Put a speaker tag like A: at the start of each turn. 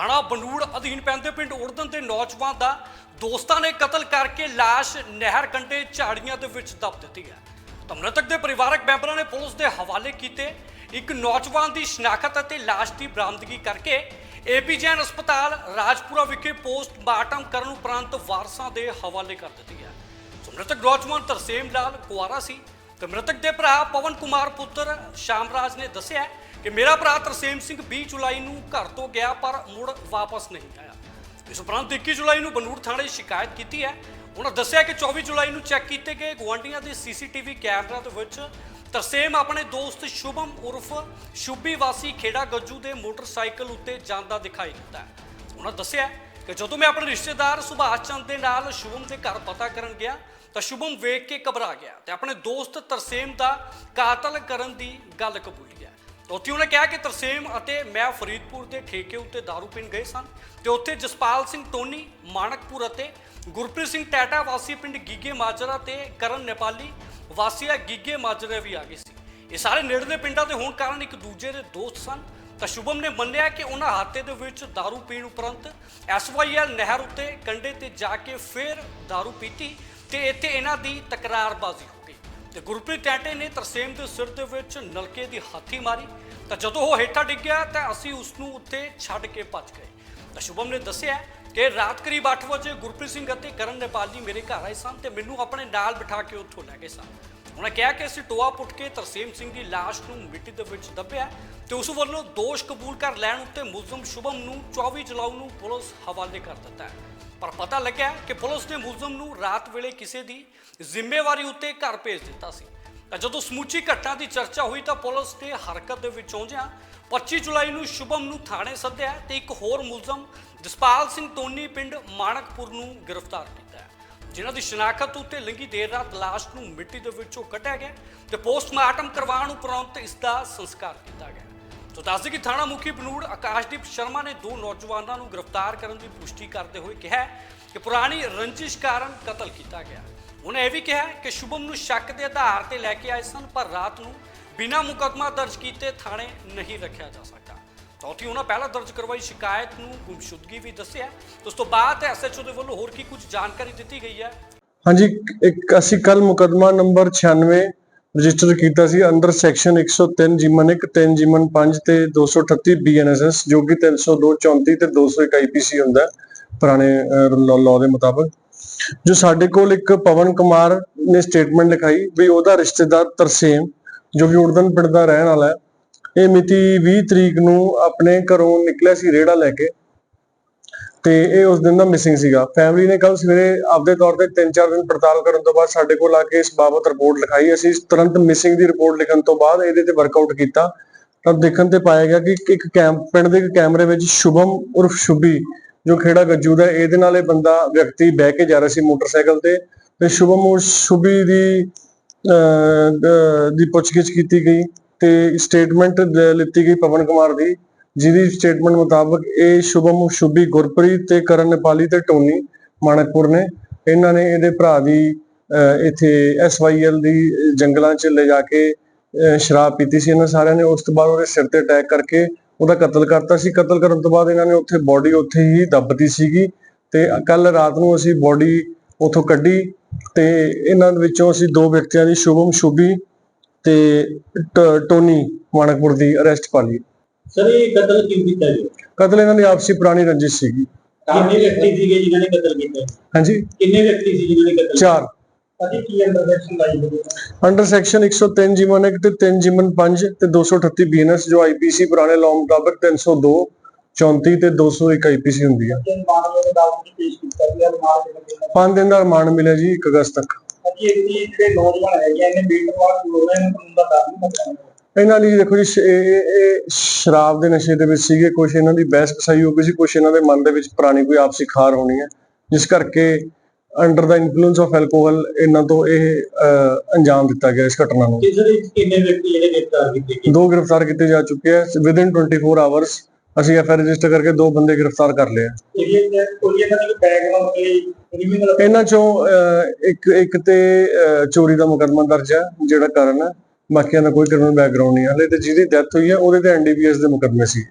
A: ਥਾਣਾ ਬਨੂੜ ਅਧੀਨ ਪੈਂਦੇ ਪਿੰਡ ਉੜਦਨ ਦੇ ਨੌਜਵਾਨ ਦਾ ਦੋਸਤਾਂ ਨੇ ਕਤਲ ਕਰਕੇ ਲਾਸ਼ ਨਹਿਰ ਕੰਢੇ ਝਾੜੀਆਂ ਦੇ ਵਿੱਚ ਦੱਬ ਦਿੱਤੀ ਹੈ। ਤਾਂ ਮ੍ਰਿਤਕ ਦੇ ਪਰਿਵਾਰਕ ਮੈਂਬਰਾਂ ਨੇ ਪੁਲਿਸ ਦੇ ਹਵਾਲੇ ਕੀਤੇ। ਇੱਕ ਨੌਜਵਾਨ ਦੀ ਸ਼ਨਾਖਤ ਅਤੇ ਲਾਸ਼ ਦੀ ਬਰਾਮਦਗੀ ਕਰਕੇ ਏਪੀ ਜੈਨ ਹਸਪਤਾਲ ਰਾਜਪੁਰਾ ਵਿਖੇ ਪੋਸਟਮਾਰਟਮ ਕਰਨ ਉਪਰੰਤ ਵਾਰਸਾਂ ਦੇ ਹਵਾਲੇ ਕਰ ਦਿੱਤੀ ਹੈ। ਮ੍ਰਿਤਕ ਨੌਜਵਾਨ ਤਰਸੇਮ ਲਾਲ ਕੁਆਰਾ ਸੀ ਤੇ ਮ੍ਰਿਤਕ ਦੇ ਭਰਾ ਪਵਨ ਕੁਮਾਰ ਪੁੱਤਰ ਸ਼ਾਮਰਾਜ ਨੇ ਦੱਸਿਆ ਕਿ ਮੇਰਾ ਭਰਾ ਤਰਸੇਮ ਸਿੰਘ 20 ਜੁਲਾਈ ਨੂੰ ਘਰ ਤੋਂ ਗਿਆ ਪਰ ਮੁੜ ਵਾਪਸ ਨਹੀਂ ਆਇਆ। ਇਸ ਉਪਰੰਤ 21 ਜੁਲਾਈ ਨੂੰ ਬਨੂੜ ਥਾਣੇ 'ਚ ਸ਼ਿਕਾਇਤ ਕੀਤੀ ਹੈ। ਉਹਨਾਂ ਦੱਸਿਆ ਕਿ 24 ਜੁਲਾਈ ਨੂੰ ਚੈੱਕ ਕੀਤੇ ਗਏ ਗੁਆਂਢੀਆਂ ਦੇ ਸੀਸੀਟੀਵੀ ਕੈਮਰਾ ਦੇ ਵਿੱਚ ਤਰਸੇਮ ਆਪਣੇ ਦੋਸਤ ਸ਼ੁਭਮ ਉਰਫ ਸ਼ੁਭੀ ਵਾਸੀ ਖੇੜਾ ਗੱਜੂ ਦੇ ਮੋਟਰਸਾਈਕਲ ਉੱਤੇ ਜਾਂਦਾ ਦਿਖਾਈ ਦਿੱਤਾ ਉਹਨਾਂ ਦੱਸਿਆ ਕਿ ਜਦੋਂ ਮੈਂ ਆਪਣੇ ਰਿਸ਼ਤੇਦਾਰ ਸੁਭਾਸ਼ ਚੰਦ ਦੇ ਨਾਲ ਸ਼ੁਭਮ ਦੇ ਘਰ ਪਤਾ ਕਰਨ ਗਿਆ ਤਾਂ ਸ਼ੁਭਮ ਵੇਖ ਕੇ ਘਬਰਾ ਗਿਆ ਤੇ ਆਪਣੇ ਦੋਸਤ ਤਰਸੇਮ ਦਾ ਕਾਤਲ ਕਰਨ ਦੀ ਗੱਲ ਕਬੂਲੀ ਉੱਥੇ ਉਹਨੇ ਕਿਹਾ ਕਿ ਤਰਸੇਮ ਅਤੇ ਮੈਂ ਫਰੀਦਪੁਰ ਦੇ ਠੇਕੇ ਉੱਤੇ ਦਾਰੂ ਪੀਣ ਗਏ ਸਨ ਤੇ ਉੱਥੇ ਜਸਪਾਲ ਸਿੰਘ ਟੋਨੀ ਮਾਣਕਪੁਰ ਅਤੇ ਗੁਰਪ੍ਰੀਤ ਸਿੰਘ ਟੈਟਾ ਵਾਸੀ ਪਿੰਡ ਗੀਗੇ ਮਾਜਰਾ ਤੇ ਕਰਨ ਨੇਪਾਲੀ ਵਾਸੀਆ ਗੀਗੇ ਮਾਜਰਾ ਵੀ ਆ ਗਏ ਸੀ ਇਹ ਸਾਰੇ ਨੇੜਲੇ ਪਿੰਡਾਂ ਦੇ ਹੋਣ ਕਾਰਨ ਇੱਕ ਦੂਜੇ ਦੇ ਦੋਸਤ ਸਨ ਤਾਂ ਸ਼ੁਭਮ ਨੇ ਮੰਨਿਆ ਕਿ ਉਹਨਾਂ ਹਾਤੇ ਦੇ ਵਿੱਚ दारू ਪੀਣ ਉਪਰੰਤ ਐਸਵਾਈਐਲ ਨਹਿਰ ਉੱਤੇ ਕੰਡੇ ਤੇ ਜਾ ਕੇ ਫੇਰ दारू ਪੀਤੀ ਤੇ ਇੱਥੇ ਇਹਨਾਂ ਦੀ ਤਕਰਾਰਬਾਜ਼ੀ ਹੋ ਗਈ ਤੇ ਗੁਰਪ੍ਰੀਤ ਟੈਂਟੇ ਨੇ ਤਰਸੇਮ ਦੇ ਸਿਰ ਦੇ ਵਿੱਚ ਨਲਕੇ ਦੀ ਹਾਥੀ ਮਾਰੀ। ਤਾਂ ਜਦੋਂ ਉਹ ਹੇਠਾਂ ਡਿੱਗਿਆ ਤਾਂ ਅਸੀਂ ਉਸ ਨੂੰ ਉੱਥੇ ਛੱਡ ਕੇ ਭੱਜ ਗਏ। ਤਾਂ ਸ਼ੁਭਮ ਨੇ ਦੱਸਿਆ ਕਿ ਰਾਤ ਕਰੀਬ 8 ਵਜੇ ਗੁਰਪ੍ਰੀਤ ਸਿੰਘ ਅਤੇ ਕਰਨ ਨੇਪਾਲ ਜੀ ਮੇਰੇ ਘਰ ਆਏ ਸਨ ਤੇ ਮੈਨੂੰ ਆਪਣੇ ਨਾਲ ਬਿਠਾ ਕੇ ਉੱਥੋਂ ਲੈ ਗਏ ਸਨ। ਉਹਨਾਂ ਕਿਹਾ ਕਿ ਅਸੀਂ ਟੋਆ ਪੁੱਟ ਕੇ ਤਰਸੇਮ ਸਿੰਘ ਦੀ ਲਾਸ਼ ਨੂੰ ਮਿੱਟੀ ਦੇ ਵਿੱਚ ਦੱਬਿਆ ਤੇ ਉਸ ਵੱਲੋਂ ਦੋਸ਼ ਕਬੂਲ ਕਰ ਲੈਣ ਉੱਤੇ ਮੁਲਜ਼ਮ ਸ਼ੁਭਮ ਨੂੰ 24 ਜੁਲਾਈ ਨੂੰ ਪੁਲਿਸ ਹਵਾਲੇ ਕਰ ਦਿੱਤਾ ਹੈ। ਪਰ ਪਤਾ ਲੱਗਿਆ ਕਿ ਪੁਲਿਸ ਨੇ ਮੁਲਜ਼ਮ ਨੂੰ ਰਾਤ ਵੇਲੇ ਕਿਸੇ ਦੀ ਜ਼ਿੰਮੇਵਾਰੀ ਉੱਤੇ ਘਰ ਭੇਜ ਦਿੱਤਾ ਸੀ। ਤਾਂ ਜਦੋਂ ਸਮੁੱਚੀ ਘਟਨਾ ਦੀ ਚਰਚਾ ਹੋਈ ਤਾਂ ਪੁਲਿਸ ਨੇ ਹਰਕਤ ਦੇ ਵਿੱਚ ਆਉਂਦਿਆਂ 25 ਜੁਲਾਈ ਨੂੰ ਸ਼ੁਭਮ ਨੂੰ ਥਾਣੇ ਸੱਦਿਆ ਤੇ ਇੱਕ ਹੋਰ ਮੁਲਜ਼ਮ ਜਸਪਾਲ ਸਿੰਘ ਟੋਨੀ ਪਿੰਡ ਮਾਣਕਪੁਰ ਨੂੰ ਗ੍ਰਿਫਤਾਰ ਕੀਤਾ ਜਿਨ੍ਹਾਂ ਦੀ ਸ਼ਨਾਖਤ ਉੱਤੇ ਲੰਗੀ ਦੇਰ ਰਾਤ ਲਾਸ਼ ਨੂੰ ਮਿੱਟੀ ਦੇ ਵਿੱਚੋਂ ਕੱਢਿਆ ਗਿਆ ਤੇ ਪੋਸਟਮਾਰਟਮ ਕਰਵਾਉਣ ਉਪਰੰਤ ਇਸ ਦਾ ਸੰਸਕਾਰ ਕੀਤਾ ਗਿਆ। ਸੋ ਦੱਸਦੇ ਕਿ ਥਾਣਾ ਮੁਖੀ ਬਨੂੜ ਆਕਾਸ਼ਦੀਪ ਸ਼ਰਮਾ ਨੇ ਦੋ ਨੌਜਵਾਨਾਂ ਨੂੰ ਗ੍ਰਿਫਤਾਰ ਕਰਨ ਦੀ ਪੁਸ਼ਟੀ ਕਰਦੇ ਹੋਏ ਕਿਹਾ ਕਿ ਪੁਰਾਣੀ ਰੰਜਿਸ਼ ਕਾਰਨ ਕਤਲ ਕੀਤਾ ਗਿਆ। ਉਹਨੇ ਇਹ ਵੀ ਕਿਹਾ ਕਿ ਸ਼ੁਭਮ ਨੂੰ ਸ਼ੱਕ ਦੇ ਆਧਾਰ ਤੇ ਲੈ ਕੇ ਆਏ ਸਨ, ਪਰ ਰਾਤ ਨੂੰ ਬਿਨਾਂ ਮੁਕੱਦਮਾ ਦਰਜ ਕੀਤੇ ਥਾਣੇ ਨਹੀਂ ਰੱਖਿਆ ਜਾ ਸਕਦਾ। ਚੌਥੀ ਉਹਨਾਂ ਪਹਿਲਾਂ ਦਰਜ ਕਰਵਾਈ ਸ਼ਿਕਾਇਤ ਨੂੰ ਗੁੰਮਸ਼ੁਦਗੀ ਵੀ ਦੱਸਿਆ ਉਸ ਤੋਂ ਬਾਅਦ ਐਸਐਚਓ ਦੇ ਵੱਲੋਂ ਹੋਰ ਕੀ ਕੁਝ ਜਾਣਕਾਰੀ ਦਿੱਤੀ ਗਈ ਹੈ
B: ਹਾਂਜੀ ਇੱਕ ਅਸੀਂ ਕੱਲ ਮੁਕਦਮਾ ਨੰਬਰ 96 ਰਜਿਸਟਰ ਕੀਤਾ ਸੀ ਅੰਡਰ ਸੈਕਸ਼ਨ 103 ਜਿਮਨ 1 3 ਜਿਮਨ 5 ਤੇ 238 ਬੀਐਨਐਸਐਸ ਜੋ ਕਿ 302 34 ਤੇ 201 ਆਈਪੀਸੀ ਹੁੰਦਾ ਹੈ, ਪੁਰਾਣੇ ਲਾਅ ਦੇ ਮੁਤਾਬਕ ਜੋ ਸਾਡੇ ਕੋਲ ਇੱਕ ਪਵਨ ਕੁਮਾਰ ਨੇ ਸਟੇਟਮੈਂਟ ਲਿਖਾਈ ਵੀ ਉਹਦਾ ਰਿਸ਼ਤੇਦਾਰ ਤਰਸੇਮ ਜੋ ਕਿ ਉੜਦਨ ਪਿੰਡ ਦਾ ਰਹਿਣ ਵਾਲਾ ਹੈ ਇਹ ਮਿਤੀ 20 ਤਰੀਕ ਨੂੰ ਆਪਣੇ ਘਰੋਂ ਨਿਕਲਿਆ ਸੀ ਰੇੜਾ ਲੈ ਕੇ ਤੇ ਇਹ ਉਸ ਦਿਨ ਦਾ ਮਿਸਿੰਗ ਸੀਗਾ। ਫੈਮਿਲੀ ਨੇ ਕੱਲ ਸਵੇਰੇ ਆਪਦੇ ਤੌਰ ਤੇ 3-4 ਦਿਨ ਪੜਤਾਲ ਕਰਨ ਤੋਂ ਬਾਅਦ ਸਾਡੇ ਕੋਲ ਆ ਕੇ ਇਸ ਬਾਬਤ ਰਿਪੋਰਟ ਲਿਖਾਈ। ਅਸੀਂ ਤੁਰੰਤ ਮਿਸਿੰਗ ਦੀ ਰਿਪੋਰਟ ਲਿਖਣ ਤੋਂ ਬਾਅਦ ਇਹਦੇ ਤੇ ਵਰਕਆਊਟ ਕੀਤਾ। ਤਾਂ ਦੇਖਣ ਤੇ ਪਾਇਆ ਗਿਆ ਕਿ ਇੱਕ ਕੈਮ ਪਿੰਡ ਦੇ ਕੈਮਰੇ ਵਿੱਚ ਸ਼ੁਭਮ ਉਰਫ ਸ਼ੁਭੀ ਜੋ ਖੇੜਾ ਗੱਜੂ ਦਾ ਇਹਦੇ ਨਾਲ ਇਹ ਬੰਦਾ ਵਿਅਕਤੀ ਬਹਿ ਕੇ ਜਾ ਰਿਹਾ ਸੀ ਮੋਟਰਸਾਈਕਲ ਤੇ ਤੇ ਸ਼ੁਭਮ ਉਰਫ ਸ਼ੁਭੀ ਦੀ ਅਹ, ਦੀ ਪੁੱਛਗਿੱਛ ਕੀਤੀ ਗਈ। ਤੇ ਸਟੇਟਮੈਂਟ ਲਿੱਤੀ ਗਈ ਪਵਨ ਕੁਮਾਰ ਦੀ ਜਿਹਦੀ ਸਟੇਟਮੈਂਟ ਮੁਤਾਬਕ ਇਹ ਸ਼ੁਭਮ ਸ਼ੁਭੀ ਗੁਰਪ੍ਰੀਤ ਤੇ ਕਰਨ ਨੇਪਾਲੀ ਤੇ ਟੋਨੀ ਮਾਣਕਪੁਰ ਨੇ। ਇਹਨਾਂ ਨੇ ਇਹਦੇ ਭਰਾ ਦੀ ਅਹ, ਇੱਥੇ ਐਸਵਾਈਐਲ ਦੀ ਜੰਗਲਾਂ 'ਚ ਲੈ ਜਾ ਕੇ ਸ਼ਰਾਬ ਪੀਤੀ ਸੀ ਇਹਨਾਂ ਸਾਰਿਆਂ ਨੇ। ਉਸ ਤੋਂ ਬਾਅਦ ਉਹਦੇ ਸਿਰ ਤੇ ਅਟੈਕ ਕਰਕੇ ਉਹਦਾ ਕਤਲ ਕਰਤਾ ਸੀ। ਕਤਲ ਕਰਨ ਤੋਂ ਬਾਅਦ ਇਹਨਾਂ ਨੇ ਉੱਥੇ ਬੋਡੀ ਉੱਥੇ ਹੀ ਦੱਬਤੀ ਸੀਗੀ ਤੇ ਕੱਲ ਰਾਤ ਨੂੰ ਅਸੀਂ ਬੋਡੀ ਉੱਥੋਂ ਕੱਢੀ ਤੇ ਇਹਨਾਂ ਵਿੱਚੋਂ ਅਸੀਂ ਦੋ ਵਿਅਕਤੀਆਂ ਦੀ ਸ਼ੁਭਮ ਸ਼ੁਭੀ ਤੇ ਟ- ਟੋਨੀ ਮਾਣਕਪੁਰ ਦੀ ਅਰੈਸਟ ਪਾ ਲਈ।
C: ਸਰ ਇਹ ਕਤਲ ਕਿਉਂ ਕੀਤਾ ਜੀ?
B: ਕਤਲ ਇਹਨਾਂ ਦੀ ਆਪਸੀ ਪੁਰਾਣੀ ਰੰਜਿਸ਼ ਸੀਗੀ।
C: ਕਿੰਨੇ ਵਿਅਕਤੀ ਸੀਗੇ ਜਿਨ੍ਹਾਂ ਨੇ ਕਤਲ ਕੀਤਾ?
B: ਹਾਂਜੀ।
C: ਕਿੰਨੇ ਵਿਅਕਤੀ ਸੀ ਜਿਨ੍ਹਾਂ ਨੇ ਕਤਲ
B: ਚਾਰ।
C: ਅਜੀ ਕੀ ਅੰਡਰਸੈਕਸ਼ਨ ਲਾਈ ਹੋਈ
B: ਅੰਡਰ ਸੈਕਸ਼ਨ 103 ਜਿਮਨ 1 ਤੇ 3 ਜਿਮਨ 5 ਤੇ 238 ਬੀਐਨਐਸ ਜੋ ਆਈਪੀਸੀ ਪੁਰਾਣੇ ਲਾਅ ਮੁਤਾਬਕ 302 34 ਤੇ 201 ਆਈਪੀਸੀ ਹੁੰਦੀ ਆ
C: ਜਨ ਮਾਮਲੇ ਦੇ ਦਾਅਵੇ ਪੇਸ਼ ਕੀਤਾ ਗਿਆ ਰਿਮਾਂਡ ਦੇ ਲੱਗੇ
B: 5 ਦਿਨ ਦਾ ਰਿਮਾਂਡ ਮਿਲਿਆ ਜੀ 1 ਅਗਸਤ ਤੱਕ।
C: ਜਿਹੜੇ ਨੌਜਵਾਨ ਹੈਗੇ ਇਹਨੇ ਪ੍ਰੋਗਰਾਮ ਦਾ
B: ਇਹਨਾਂ ਦੇਖੋ ਜੀ ਸ਼- ਇਹ ਇਹ- ਸ਼ਰਾਬ ਦੇ ਨਸ਼ੇ ਦੇ ਵਿੱਚ ਸੀਗੇ ਕੁਝ ਇਹਨਾਂ ਦੀ ਬਹਿਸ ਕਸਾਈ ਹੋ ਗਈ ਸੀ ਕੁਝ ਇਹਨਾਂ ਦੇ ਮਨ ਦੇ ਵਿੱਚ ਪੁਰਾਣੀ ਕੋਈ ਆਪਸੀ ਖਾਰ ਹੋਣੀ ਹੈ ਜਿਸ ਕਰਕੇ under the influence of alcohol ਇਹਨਾਂ ਤੋਂ ਇਹ ਅਹ, ਅੰਜਾਮ ਦਿੱਤਾ ਗਿਆ ਇਸ ਘਟਨਾ ਨੂੰ।
C: ਦੇ ਵਿੱਚ ਕਿੰਨੇ ਵਿਅਕਤੀ ਜਿਹੜੇ ਗ੍ਰਿਫਤਾਰ ਕੀਤੇ ਗਏ?
B: ਦੋ ਗ੍ਰਿਫਤਾਰ ਕੀਤੇ ਜਾ ਚੁੱਕੇ ਹੈ ਵਿਦਿਨ 24 ਆਵਰਸ ਅਸੀਂ ਐਫ ਆਈ ਰਜਿਸਟਰ ਕਰਕੇ ਦੋ ਬੰਦੇ ਗ੍ਰਿਫਤਾਰ ਕਰ ਲਏ ਆ। ਇਹਨਾਂ ਚੋਂ ਅਹ, ਇੱਕ ਇੱਕ ਤੇ ਅਹ, ਚੋਰੀ ਦਾ ਮੁਕੱਦਮਾ ਦਰਜ ਹੈ ਜਿਹੜਾ ਕਾਰਨ ਹੈ। ਬਾਕੀਆਂ ਦਾ ਕੋਈ ਕ੍ਰਿਮੀਨਲ ਬੈਕਗ੍ਰਾਉਂਡ ਨਹੀਂ ਹੈ। ਹਲੇ ਤੇ ਜਿਹਦੀ ਡੈਥ ਹੋਈ ਹੈ ਉਹਦੇ ਤੇ ਐਨਡੀਪੀਐਸ ਦੇ ਮੁਕੱਦਮੇ ਸੀ।